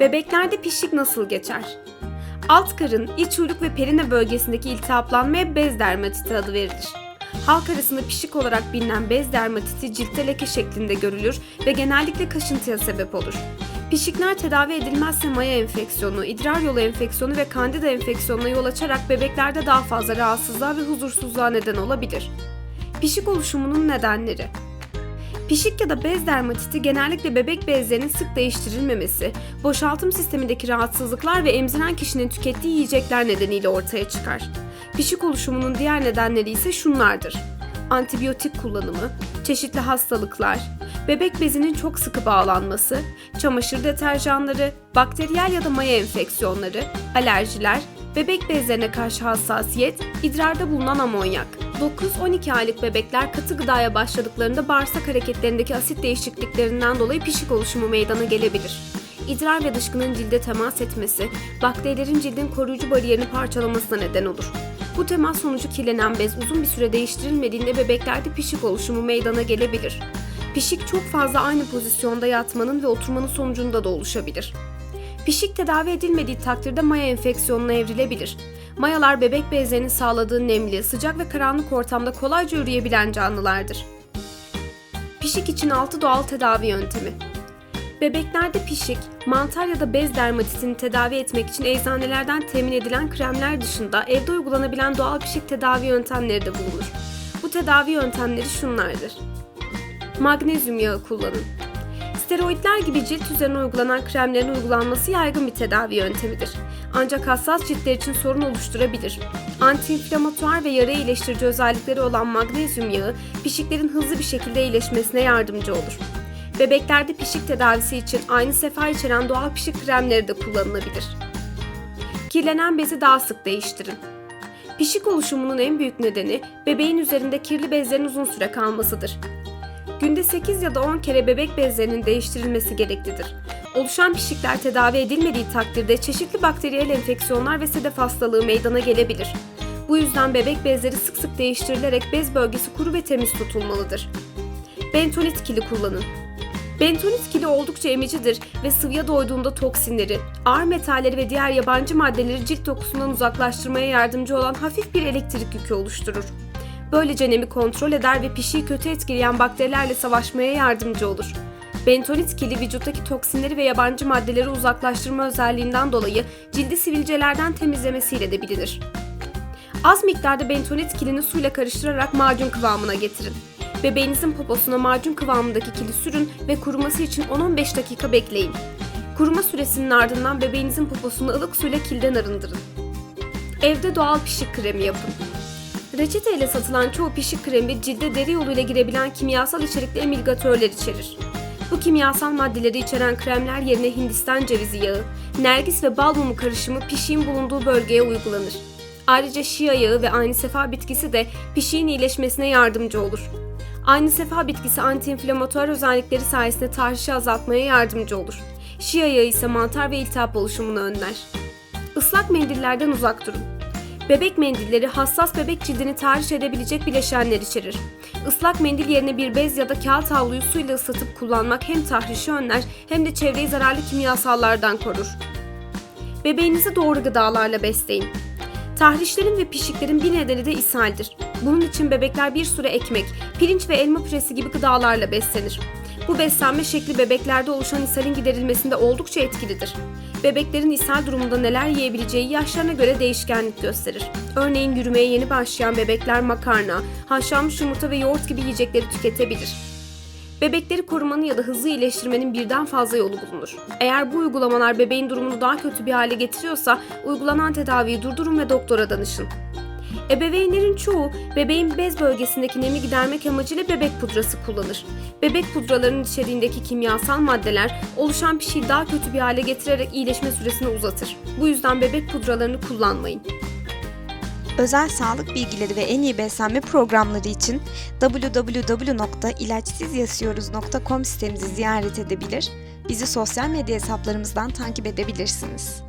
Bebeklerde pişik nasıl geçer? Alt karın, iç uyluk ve perine bölgesindeki iltihaplanmaya bez dermatiti adı verilir. Halk arasında pişik olarak bilinen bez dermatiti ciltte leke şeklinde görülür ve genellikle kaşıntıya sebep olur. Pişikler tedavi edilmezse maya enfeksiyonu, idrar yolu enfeksiyonu ve kandida enfeksiyonuna yol açarak bebeklerde daha fazla rahatsızlığa ve huzursuzluğa neden olabilir. Pişik oluşumunun nedenleri Pişik ya da bez dermatiti genellikle bebek bezlerinin sık değiştirilmemesi, boşaltım sistemindeki rahatsızlıklar ve emziren kişinin tükettiği yiyecekler nedeniyle ortaya çıkar. Pişik oluşumunun diğer nedenleri ise şunlardır. Antibiyotik kullanımı, çeşitli hastalıklar, bebek bezinin çok sıkı bağlanması, çamaşır deterjanları, bakteriyel ya da maya enfeksiyonları, alerjiler, bebek bezlerine karşı hassasiyet, idrarda bulunan amonyak. 9-12 aylık bebekler katı gıdaya başladıklarında bağırsak hareketlerindeki asit değişikliklerinden dolayı pişik oluşumu meydana gelebilir. İdrar ve dışkının cilde temas etmesi, bakterilerin cildin koruyucu bariyerini parçalamasına neden olur. Bu temas sonucu kirlenen bez uzun bir süre değiştirilmediğinde bebeklerde pişik oluşumu meydana gelebilir. Pişik çok fazla aynı pozisyonda yatmanın ve oturmanın sonucunda da oluşabilir. Pişik tedavi edilmediği takdirde maya enfeksiyonuna evrilebilir. Mayalar bebek bezlerinin sağladığı nemli, sıcak ve karanlık ortamda kolayca üreyebilen canlılardır. Pişik için 6 doğal tedavi yöntemi. Bebeklerde pişik, mantar ya da bez dermatitini tedavi etmek için eczanelerden temin edilen kremler dışında evde uygulanabilen doğal pişik tedavi yöntemleri de bulunur. Bu tedavi yöntemleri şunlardır. Magnezyum yağı kullanın. Steroidler gibi cilt üzerine uygulanan kremlerin uygulanması yaygın bir tedavi yöntemidir. Ancak hassas ciltler için sorun oluşturabilir. Antiinflamatuar ve yara iyileştirici özellikleri olan magnezyum yağı, pişiklerin hızlı bir şekilde iyileşmesine yardımcı olur. Bebeklerde pişik tedavisi için aynı sefer içeren doğal pişik kremleri de kullanılabilir. Kirlenen bezi daha sık değiştirin. Pişik oluşumunun en büyük nedeni bebeğin üzerinde kirli bezlerin uzun süre kalmasıdır. Günde 8 ya da 10 kere bebek bezlerinin değiştirilmesi gereklidir. Oluşan pişikler tedavi edilmediği takdirde çeşitli bakteriyel enfeksiyonlar ve sedef hastalığı meydana gelebilir. Bu yüzden bebek bezleri sık sık değiştirilerek bez bölgesi kuru ve temiz tutulmalıdır. Bentonit kili kullanın. Bentonit kili oldukça emicidir ve sıvıya doyduğunda toksinleri, ağır metalleri ve diğer yabancı maddeleri cilt dokusundan uzaklaştırmaya yardımcı olan hafif bir elektrik yükü oluşturur. Böylece nemi kontrol eder ve pişiyi kötü etkileyen bakterilerle savaşmaya yardımcı olur. Bentonit kili vücuttaki toksinleri ve yabancı maddeleri uzaklaştırma özelliğinden dolayı cildi sivilcelerden temizlemesiyle de bilinir. Az miktarda bentonit kilini suyla karıştırarak macun kıvamına getirin. Bebeğinizin poposuna macun kıvamındaki kili sürün ve kuruması için 10-15 dakika bekleyin. Kuruma süresinin ardından bebeğinizin poposunu ılık suyla kilden arındırın. Evde doğal pişik kremi yapın. Reçeteyle satılan çoğu pişik kremi cilde deri yoluyla girebilen kimyasal içerikli emilgatörler içerir. Bu kimyasal maddeleri içeren kremler yerine Hindistan cevizi yağı, nergis ve bal mumu karışımı pişiğin bulunduğu bölgeye uygulanır. Ayrıca şia yağı ve aynı sefa bitkisi de pişiğin iyileşmesine yardımcı olur. Aynı sefa bitkisi antiinflamatuar özellikleri sayesinde tahrişi azaltmaya yardımcı olur. Şia yağı ise mantar ve iltihap oluşumunu önler. Islak mendillerden uzak durun. Bebek mendilleri hassas bebek cildini tahriş edebilecek bileşenler içerir. Islak mendil yerine bir bez ya da kağıt havluyu suyla ıslatıp kullanmak hem tahrişi önler hem de çevreyi zararlı kimyasallardan korur. Bebeğinizi doğru gıdalarla besleyin. Tahrişlerin ve pişiklerin bir nedeni de ishaldir. Bunun için bebekler bir süre ekmek, pirinç ve elma püresi gibi gıdalarla beslenir. Bu beslenme şekli bebeklerde oluşan ishalin giderilmesinde oldukça etkilidir. Bebeklerin ishal durumunda neler yiyebileceği yaşlarına göre değişkenlik gösterir. Örneğin yürümeye yeni başlayan bebekler makarna, haşlanmış yumurta ve yoğurt gibi yiyecekleri tüketebilir. Bebekleri korumanın ya da hızlı iyileştirmenin birden fazla yolu bulunur. Eğer bu uygulamalar bebeğin durumunu daha kötü bir hale getiriyorsa uygulanan tedaviyi durdurun ve doktora danışın. Ebeveynlerin çoğu bebeğin bez bölgesindeki nemi gidermek amacıyla bebek pudrası kullanır. Bebek pudralarının içeriğindeki kimyasal maddeler oluşan pişiyi daha kötü bir hale getirerek iyileşme süresini uzatır. Bu yüzden bebek pudralarını kullanmayın. Özel sağlık bilgileri ve en iyi beslenme programları için www.ilaçsızyaşıyoruz.com sitemizi ziyaret edebilir, bizi sosyal medya hesaplarımızdan takip edebilirsiniz.